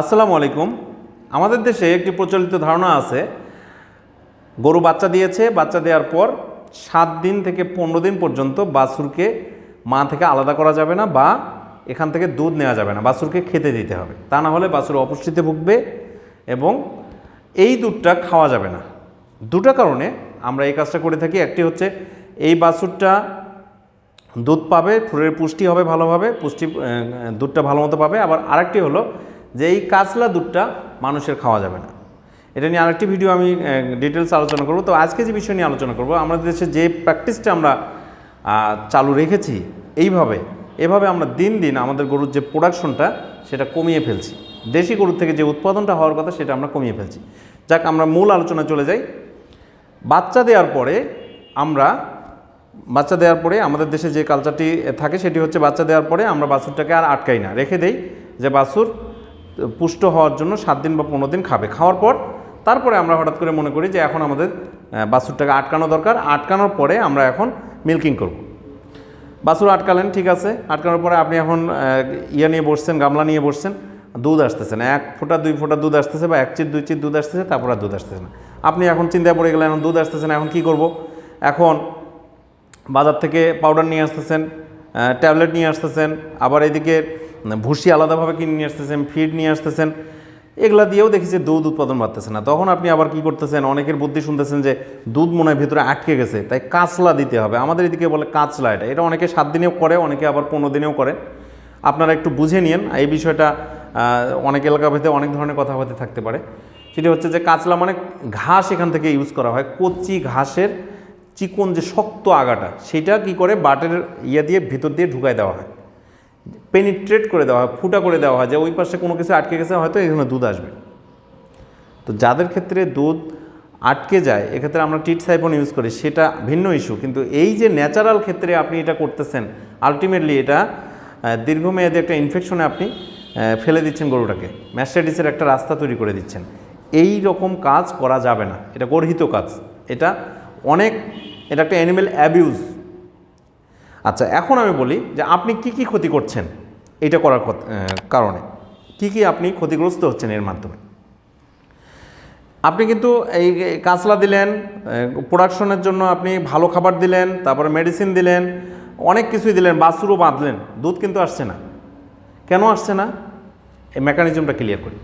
আসসালামু আলাইকুম। আমাদের দেশে একটি প্রচলিত ধারণা আছে, গরু বাচ্চা দিয়েছে, বাচ্চা দেওয়ার পর সাত দিন থেকে পনেরো দিন পর্যন্ত বাছুরকে মা থেকে আলাদা করা যাবে না বা এখান থেকে দুধ নেওয়া যাবে না, বাছুরকে খেতে দিতে হবে। তা না হলে বাছুর অপুষ্টিতে ভুগবে এবং এই দুধটা খাওয়া যাবে না। দুটো কারণে আমরা এই কাজটা করে থাকি। একটি হচ্ছে এই বাছুরটা দুধ পাবে, ফুলের পুষ্টি হবে ভালোভাবে, পুষ্টি দুধটা ভালো মতো পাবে। আবার আরেকটি হলো যে এই কাঁচলা দুধটা মানুষের খাওয়া যাবে না। এটা নিয়ে আরেকটি ভিডিও আমি ডিটেলস আলোচনা করব। তো আজকে যে বিষয় নিয়ে আলোচনা করব আমাদের দেশে যে প্র্যাকটিসটা আমরা চালু রেখেছি, এইভাবে, এভাবে আমরা দিন দিন আমাদের গরুর যে প্রোডাকশনটা সেটা কমিয়ে ফেলছি। দেশি গরুর থেকে যে উৎপাদনটা হওয়ার কথা, সেটা আমরা কমিয়ে ফেলছি। যাক, আমরা মূল আলোচনা চলে যাই। বাচ্চা দেওয়ার পরে আমরা, বাচ্চা দেওয়ার পরে আমাদের দেশে যে কালচারটি থাকে, সেটি হচ্ছে বাচ্চা দেওয়ার পরে আমরা বাছুরটাকে আর আটকাই না। রেখে দেই যে বাছুর পুষ্ট হওয়ার জন্য সাত দিন বা পনেরো দিন খাবে। খাওয়ার পর তারপরে আমরা হঠাৎ করে মনে করি যে এখন আমাদের বাছুরটাকে আটকানো দরকার। আটকানোর পরে আমরা এখন মিল্কিং করব। বাছুর আটকালেন, ঠিক আছে। আটকানোর পরে আপনি এখন ইয়ে নিয়ে বসছেন, গামলা নিয়ে বসছেন, দুধ আসতেছে না। এক ফোঁটা, দুই ফোঁটা দুধ আসতেছে বা এক চিট, দুই চিট দুধ আসতেছে, তারপর আর দুধ আসতেছে না। আপনি এখন চিন্তায় পড়ে গেলেন, দুধ আসতেছে না, এখন কী করব? এখন বাজার থেকে পাউডার নিয়ে আসতেছেন ট্যাবলেট নিয়ে আসতেছেন, আবার এদিকে ভুসি আলাদাভাবে কিনে নিয়ে আসতেছেন ফিড নিয়ে আসতেছেন, এগুলা দিয়েও দেখি যে দুধ উৎপাদন বাড়তেছে না। তখন আপনি আবার কি করতেছেন? অনেকের বুদ্ধি শুনতেছেন যে দুধ মনে হয় ভিতরে আটকে গেছে, তাই কাঁচলা দিতে হবে। আমাদের এদিকে বলে কাঁচলা এটা। এটা অনেকে সাত দিনেও করে, অনেকে আবার পনেরো দিনেও করে। আপনারা একটু বুঝে নিন এই বিষয়টা অনেক এলাকা ভেদে অনেক ধরনের কথা হতে থাকতে পারে। সেটি হচ্ছে যে কাঁচলা মানে ঘাস এখান থেকে ইউজ করা হয়। কচি ঘাসের চিকন যে শক্ত আগাটা, সেটা কি করে বাটের ইয়ে দিয়ে ভিতর দিয়ে ঢুকায় দেওয়া হয়। পেনিট্রেট করে দেওয়া হয়, ফুটা করে দেওয়া হয় যে ওই পাশে কোনো কিছু আটকে গেছে, হয়তো এখানে দুধ আসবে। তো যাদের ক্ষেত্রে দুধ আটকে যায়, এক্ষেত্রে আমরা টিট সাইফন ইউজ করি, সেটা ভিন্ন ইস্যু কিন্তু এই যে ন্যাচারাল ক্ষেত্রে আপনি এটা করতেছেন আলটিমেটলি এটা দীর্ঘমেয়াদী একটা ইনফেকশনে আপনি ফেলে দিচ্ছেন গরুটাকে। ম্যাস্টাইটিসের একটা রাস্তা তৈরি করে দিচ্ছেন। এই রকম কাজ করা যাবে না। এটা গর্হিত কাজ। এটা অনেক, এটা একটা অ্যানিমেল অ্যাবিউজ আচ্ছা এখন আমি বলি যে আপনি কি কি ক্ষতি করছেন? এটা করার কারণে। কি কি আপনি ক্ষতিগ্রস্ত হচ্ছেন এর মাধ্যমে? আপনি কিন্তু এই কাঁচলা দিলেন প্রোডাকশনের জন্য আপনি ভালো খাবার দিলেন, তারপরে মেডিসিন দিলেন, অনেক কিছুই দিলেন বাছুরও বাঁধলেন, দুধ কিন্তু আসছে না। কেন আসছে না? এই মেকানিজমটা ক্লিয়ার করি।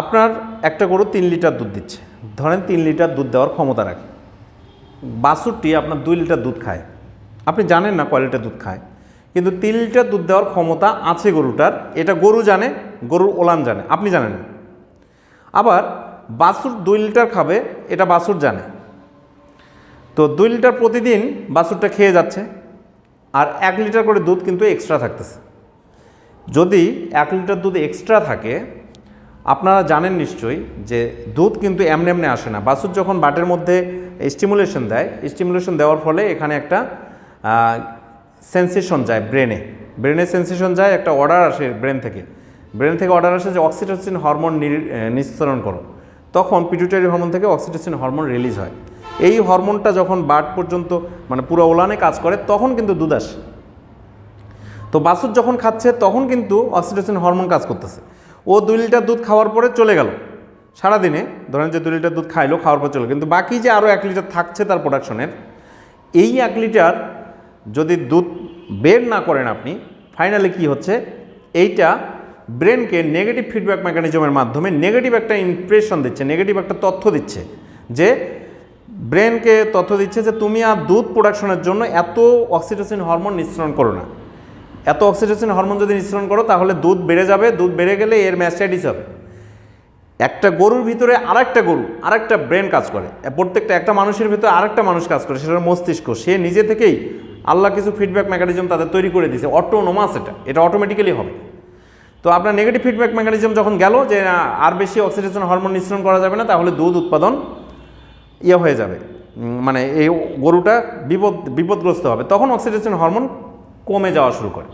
আপনার একটা গরু তিন লিটার দুধ দিচ্ছে। ধরেন তিন লিটার দুধ দেওয়ার ক্ষমতা রাখে। বাছুরটি আপনার দুই লিটার দুধ খায়। আপনি জানেন না কয় লিটার দুধ খায়? কিন্তু তিন লিটার দুধ দেওয়ার ক্ষমতা আছে গরুটার। এটা গরু জানে, গরুর ওলান জানে। আপনি জানেন। আবার বাছুর দুই লিটার খাবে, এটা বাছুর জানে। তো দুই লিটার প্রতিদিন বাছুরটা খেয়ে যাচ্ছে। আর এক লিটার করে দুধ কিন্তু এক্সট্রা থাকতেছে। যদি এক লিটার দুধ এক্সট্রা থাকে, আপনারা জানেন নিশ্চয়ই যে দুধ কিন্তু এমনি এমনি আসে না। বাছুর যখন বাটের মধ্যে স্টিমুলেশন দেয় স্টিমুলেশন দেওয়ার ফলে এখানে একটা সেন্সেশন যায় ব্রেনে ব্রেনে সেন্সেশন যায়, একটা অর্ডার আসে ব্রেন থেকে। ব্রেন থেকে অর্ডার আসে যে অক্সিটোসিন হরমোন নিঃসরণ করো। তখন পিটুটারি হরমোন থেকে অক্সিটোসিন হরমোন রিলিজ হয়। এই হরমোনটা যখন বাট পর্যন্ত মানে পুরো ওলানে কাজ করে, তখন কিন্তু দুধ আসে। তো বাসুর যখন খাচ্ছে, তখন কিন্তু অক্সিটোসিন হরমোন কাজ করতেছে। ও দুই লিটার দুধ খাওয়ার পরে চলে গেল। সারাদিনে ধরেন যে দুই লিটার দুধ খাইলো, খাওয়ার পর চলে কিন্তু বাকি যে আরও এক লিটার থাকছে তার প্রোডাকশনের এই এক লিটার যদি দুধ বের না করেন আপনি ফাইনালি কি হচ্ছে? এইটা ব্রেনকে নেগেটিভ ফিডব্যাক মেকানিজমের মাধ্যমে নেগেটিভ একটা ইমপ্রেশন দিচ্ছে নেগেটিভ একটা তথ্য দিচ্ছে যে ব্রেনকে তথ্য দিচ্ছে যে তুমি আর দুধ প্রোডাকশনের জন্য এত অক্সিটোসিন হরমোন নিঃসরণ করো না। এত অক্সিটোসিন হরমোন যদি নিঃসরণ করো, তাহলে দুধ বেড়ে যাবে, দুধ বেড়ে গেলে এর ম্যাস্টাইটিস হবে। একটা গরুর ভিতরে আরেকটা গরু, আরেকটা ব্রেন কাজ করে। প্রত্যেকটা, একটা মানুষের ভিতরে আরেকটা মানুষ কাজ করে, সেটা মস্তিষ্ক। সে নিজে থেকেই আল্লাহ কিছু ফিডব্যাক মেকানিজম তাদের তৈরি করে দিয়েছে। অটোনোমাস এটা। এটা অটোমেটিক্যালি হবে। তো আপনার নেগেটিভ ফিডব্যাক মেকানিজম যখন গেল যে আর বেশি অক্সিডেশন হরমোন নিঃসরণ করা যাবে না, তাহলে দুধ উৎপাদন ইয়ে হয়ে যাবে। মানে এই গরুটা বিপদ, বিপদগ্রস্ত হবে। তখন অক্সিডেশন হরমোন কমে যাওয়া শুরু করে।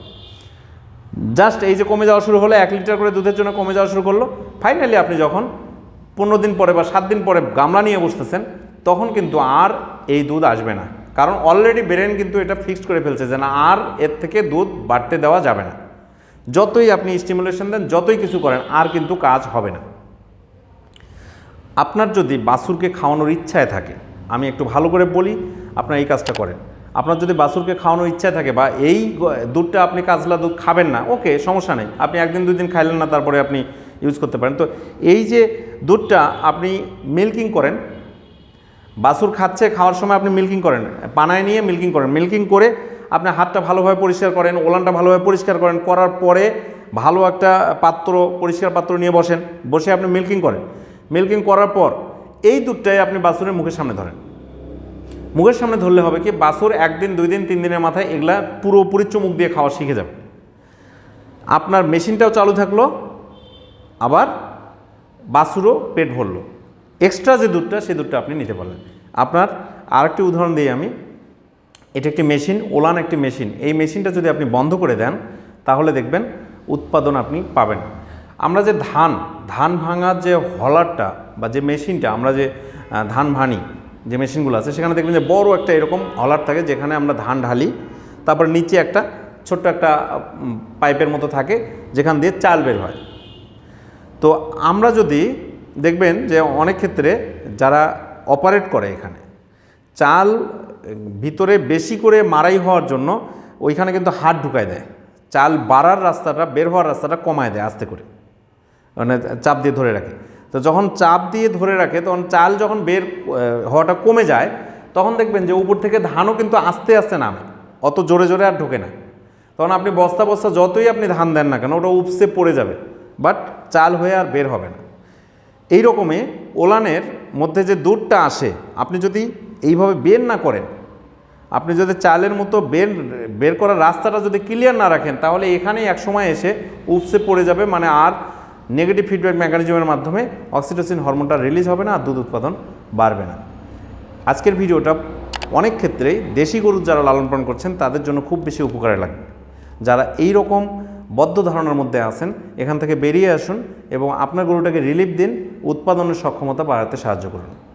জাস্ট এই যে কমে যাওয়া শুরু হলো, এক লিটার করে দুধের জন্য কমে যাওয়া শুরু করল। ফাইনালি আপনি যখন পনেরো দিন পরে বা সাত দিন পরে গামলা নিয়ে বসতেছেন, তখন কিন্তু আর এই দুধ আসবে না। কারণ অলরেডি ব্রেন কিন্তু এটা ফিক্সড করে ফেলছে যে না, আর এর থেকে দুধ বাড়তে দেওয়া যাবে না। যতই আপনি স্টিমুলেশন দেন, যতই কিছু করেন, আর কিন্তু কাজ হবে না। আপনার যদি বাছুরকে খাওয়ানোর ইচ্ছায় থাকে, আমি একটু ভালো করে বলি, আপনার এই কাজটা করেন। আপনার যদি বাসুরকে খাওয়ানোর ইচ্ছায় থাকে বা এই দুধটা আপনি কাজলা দুধ খাবেন না, ওকে, সমস্যা নেই। আপনি একদিন, দুই দিন খাইলেন না, তারপরে আপনি ইউজ করতে পারেন। তো এই যে দুধটা আপনি মিল্কিং করেন বাছুর খাচ্ছে, খাওয়ার সময় আপনি মিল্কিং করেন, পানায় নিয়ে মিল্কিং করেন। মিল্কিং করে আপনি হাতটা ভালোভাবে পরিষ্কার করেন, ওলানটা ভালোভাবে পরিষ্কার করেন, করার পরে ভালো একটা পাত্র, পরিষ্কার পাত্র নিয়ে বসেন, বসে আপনি মিল্কিং করেন। মিল্কিং করার পর এই দুধটাই আপনি বাছুরের মুখের সামনে ধরেন। মুখের সামনে ধরলে হবে কি, বাছুর একদিন, দুই দিন, তিন দিনের মাথায় এগুলা পুরোপুরি চুমুক দিয়ে খাওয়া শিখে যাবে। আপনার মেশিনটাও চালু থাকল, আবার বাছুরও পেট ভরলো। এক্সট্রা যে দুধটা, সেই দুধটা আপনি নিতে পারলেন। আপনার আরেকটি উদাহরণ দিই আমি। এটা একটি মেশিন, ওলান একটি মেশিন। এই মেশিনটা যদি আপনি বন্ধ করে দেন, তাহলে দেখবেন উৎপাদন আপনি পাবেন। আমরা যে ধান ধান ভাঙার যে হলারটা বা যে মেশিনটা, আমরা যে ধান ভাঙি যে মেশিনগুলো আছে, সেখানে দেখবেন যে বড় একটা এরকম হলার থাকে, যেখানে আমরা ধান ঢালি। তারপর নিচে একটা ছোট্ট একটা পাইপের মতো থাকে, যেখান দিয়ে চাল বের হয়। তো আমরা যদি দেখবেন যে অনেক ক্ষেত্রে যারা অপারেট করে এখানে, চাল ভিতরে বেশি করে মারাই হওয়ার জন্য ওইখানে কিন্তু হাত ঢুকায় দেয়। চাল বাড়ার রাস্তাটা, বের হওয়ার রাস্তাটা কমায় দেয় আস্তে করে। মানে চাপ দিয়ে ধরে রাখে। তো যখন চাপ দিয়ে ধরে রাখে, তখন চাল যখন বের হওয়াটা কমে যায়, তখন দেখবেন যে উপর থেকে ধানও কিন্তু আস্তে আস্তে নামে। অত জোরে জোরে আর ঢোকে না। তখন আপনি বস্তা বস্তা যতই আপনি ধান দেন না কেন, ওটা উপসে পড়ে যাবে। বাট চাল হয়ে আর বের হবে না। এই রকমই ওলানের মধ্যে যে দুধটা আসে, আপনি যদি এইভাবে বের না করেন, আপনি যদি চালের মতো বের বের করার রাস্তাটা যদি ক্লিয়ার না রাখেন, তাহলে এখানেই এক সময় এসে উপসে পড়ে যাবে মানে আর নেগেটিভ ফিডব্যাক মেকানিজমের মাধ্যমে অক্সিটোসিন হরমোনটা রিলিজ হবে না, আর দুধ উৎপাদন বাড়বে না। আজকের ভিডিওটা অনেক ক্ষেত্রেই দেশি গরু যারা লালন পালন করছেন, তাদের জন্য খুব বেশি উপকারে লাগবে। যারা এই রকম বদ্ধ ধারণার মধ্যে আছেন, এখান থেকে বেরিয়ে আসুন এবং আপনার গরুটাকে রিলিফ দিন, উৎপাদনের সক্ষমতা বাড়াতে সাহায্য করুন।